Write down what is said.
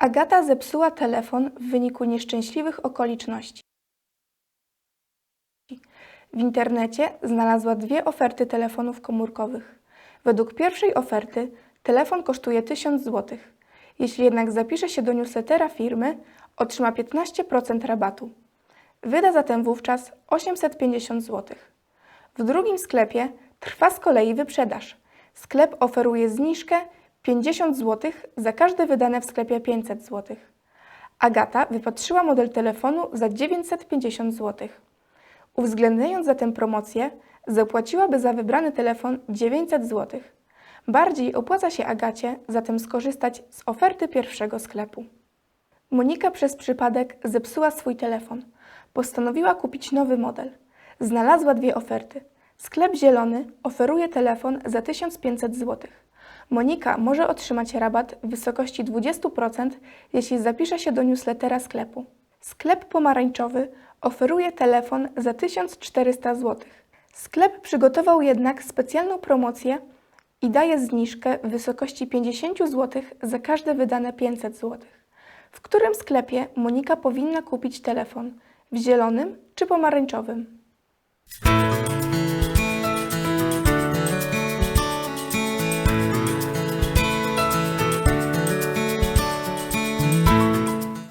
Agata zepsuła telefon w wyniku nieszczęśliwych okoliczności. W internecie znalazła dwie oferty telefonów komórkowych. Według pierwszej oferty telefon kosztuje 1000 zł. Jeśli jednak zapisze się do newslettera firmy, otrzyma 15% rabatu. Wyda zatem wówczas 850 zł. W drugim sklepie trwa z kolei wyprzedaż. Sklep oferuje zniżkę 50 zł za każde wydane w sklepie 500 zł. Agata wypatrzyła model telefonu za 950 zł. Uwzględniając zatem promocję, zapłaciłaby za wybrany telefon 900 zł. Bardziej opłaca się Agacie zatem skorzystać z oferty pierwszego sklepu. Monika przez przypadek zepsuła swój telefon. Postanowiła kupić nowy model. Znalazła dwie oferty. Sklep zielony oferuje telefon za 1500 zł. Monika może otrzymać rabat w wysokości 20%, jeśli zapisze się do newslettera sklepu. Sklep pomarańczowy oferuje telefon za 1400 zł. Sklep przygotował jednak specjalną promocję i daje zniżkę w wysokości 50 zł za każde wydane 500 zł. W którym sklepie Monika powinna kupić telefon? W zielonym czy pomarańczowym?